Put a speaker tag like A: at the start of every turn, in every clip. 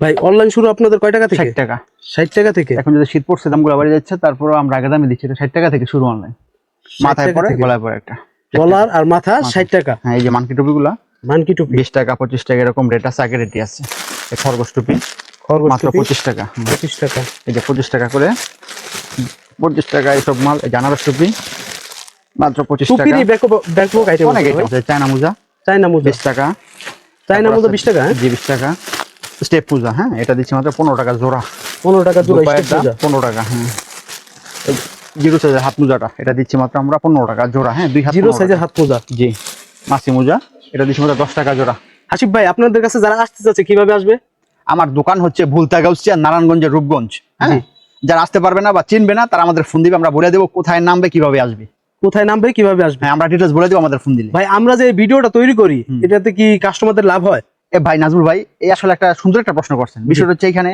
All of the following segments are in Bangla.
A: ভাই অনলাইন শুরু আপনাদের কয় টাকা থেকে?
B: ষাট টাকা।
A: ষাট টাকা থেকে?
B: এখন যদি শীত পড়ছে দামগুলো বাড়ি যাচ্ছে তারপর আমরা আগে দামে দিচ্ছি। এটা ষাট টাকা থেকে শুরু অনলাইন মাথায় পরে গলায় পরে একটা।
A: ডলার আর মাথা ষাট টাকা।
B: হ্যাঁ এই যে মানকি টুপিগুলা।
A: মানকি টুপি।
B: বিশ টাকা পঁচিশ টাকা এরকম রেট আছে আগে রেটই আছে। এই খরগোশ টুপি।
A: খরগোশ
B: মাত্র
A: টুপি।
B: পঁচিশ টাকা। হুম।
A: পঁচিশ টাকা।
B: এই যে পঁচিশ টাকা করে। পঁচিশ টাকা এইসব মাল এই জানারস টুপি। মাত্র পঁচিশ টাকা।
A: টুপিরই ব্যাকআপ ব্যাকবুক আইটেম
B: অনেক আছে চায়না মোজা।
A: চায়না মুজা।
B: বিশ টাকা। চায়না
A: মুজা
B: আছে
A: বিশ টাকা হ্যাঁ?
B: জি বিশ টাকা। স্টেপ পূজা হ্যাঁ? এটা দিচ্ছি মাত্র পনেরো টাকা জোড়া।
A: পনেরো টাকা জোড়া
B: পনেরো টাকা হ্যাঁ। জিরো সাইজের হাত মোজাটা এটা দিচ্ছি মাত্র আমরা পনেরো টাকা জোড়া হ্যাঁ? দুই হাত
A: জিরো সাইজের হাত মোজা
B: জি। মাসি মোজা এটা দিচ্ছি মাত্র দশ টাকা জোড়া।
A: হাসিফ ভাই আপনাদের কাছে যারা আসতে চাচ্ছে কীভাবে আসবে?
B: আমার দোকান হচ্ছে ভুলতা গাউসিয়া নারায়ণগঞ্জের রূপগঞ্জ হ্যাঁ? যারা আসতে পারবে না বা চিনবে না তারা আমাদের ফোন দিবে আমরা বলে দেবো কোথায় নামবে কীভাবে আসবে।
A: কোথায় নামবে কীভাবে আসবে?
B: হ্যাঁ আমরা ডিটেলস বলে দেবো আমাদের ফোন দিলে।
A: ভাই আমরা যে ভিডিওটা তৈরি করি এটাতে কি কাস্টমারদের লাভ হয়?
B: ভাই নাজমুল ভাই এই আসলে একটা সুন্দর একটা প্রশ্ন করছেন। বিষয়টা হচ্ছে এখানে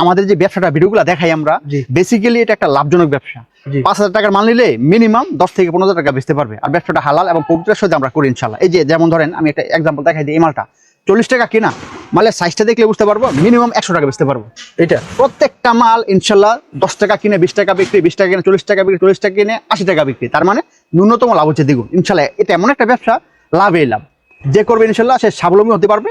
B: আমাদের যে ব্যবসাটা ভিডিওগুলো দেখাই আমরা। বেসিক্যালি এটা একটা লাভজনক ব্যবসা। পাঁচ হাজার টাকার মাল নিলে মিনিমাম দশ থেকে পনেরো হাজার টাকা বেচতে পারবে। আর ব্যবসাটা হালাল এবং পবিত্রের সাথে আমরা করি ইনশাল্লাহ এই যে যেমন ধরেন আমি একটা এক্সাম্পল দেখাই দিই এই মালটা। চল্লিশ টাকা কিনা মালের সাইজটা দেখলে বুঝতে পারব মিনিমাম একশো টাকা বেচতে পারব।
A: এটা?
B: প্রত্যেকটা মাল ইনশাল্লাহ দশ টাকা কিনে বিশ টাকা বিক্রি বিশ টাকা কিনে চল্লিশ টাকা বিক্রি চল্লিশ টাকা কিনে আশি টাকা বিক্রি। তার মানে ন্যূনতম লাভ হচ্ছে দ্বিগুণ। ইনশাল্লাহ এটা এমন একটা ব্যবসা লাভেই লাভ। যে করবে ইনশাল্লাহ, সে স্বাবলম্বী হতে পারবে।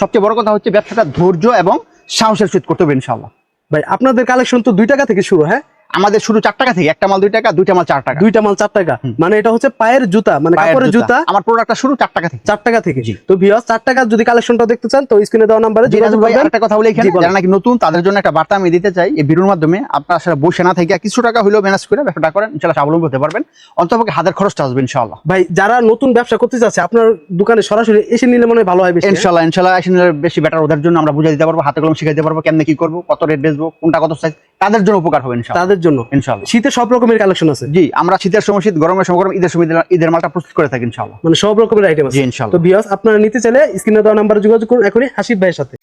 B: সবচেয়ে বড় কথা হচ্ছে ব্যবসাটা ধৈর্য এবং সাহসের সহিত করতে হবে ইনশাল্লাহ।
A: ভাই, আপনাদের কালেকশন তো দুই টাকা থেকে শুরু হ্যাঁ?
B: আমাদের শুরু চার টাকা থেকে একটা মাল দুই টাকা দুইটা মাল চার টাকা।
A: দুইটা মাল চার টাকা। মানে এটা হচ্ছে পায়ের জুতা মানে কাপড়ের
B: জুতা। আমার প্রোডাক্টটা শুরু চার টাকা থেকে।
A: চার টাকা থেকে। তো ভিউয়ার্স চার টাকা যদি কালেকশনটা দেখতে চান তো স্ক্রিনে দেওয়া নাম্বারে যোগাযোগ করবেন।
B: আরেকটা কথা বলে এখানে যারা নাকি নতুন তাদের জন্য একটা বার্তা আমি দিতে চাই এই ভিডিওর মাধ্যমে আপনারা আসলে বসে না থেকে কিছু টাকা হলেও ম্যানেজ করে ব্যবসাটা করেন ইনশাল্লাহ স্বাবলম্বী হতে পারবেন। অন্তপক্ষে হাতের খরচটা আসবে ইনশাল্লাহ
A: ভাই যারা নতুন ব্যবসা করতে চাচ্ছে আপনার দোকানে সরাসরি এসে নিলে মনে হয় ভালো হয় বেশি হ্যাঁ?
B: ইনশাল্লাহ ইনশাল্লাহ আসলে বেশি বেটার ওদের জন্য আমরা বুঝিয়ে দিতে পারব হাতে কলম শিখাইতে পারব কেমনে কি করব কত রেট বেচবো কোনটা কত সাইজ তাদের জন্য উপকার হবে ইনশাল্লাহ
A: তাদের জন্য।
B: ইনশাআল্লাহ।
A: শীতে সব রকমের কালেকশন আছে।
B: জি আমরা শীতের সময় শীত গরমের সময় গরম ঈদের সময় ঈদের- ঈদের মালটা প্রস্তুত করে থাকি ইনশাআল্লাহ।
A: মানে সব রকমের আইটেম আছে।
B: জি ইনশাআল্লাহ।
A: তো বিয়াস আপনারা নিতে চাইলে স্ক্রিনে দেওয়া নাম্বারে যোগাযোগ করুন এখনই হাসিব ভাইয়ের সাথে।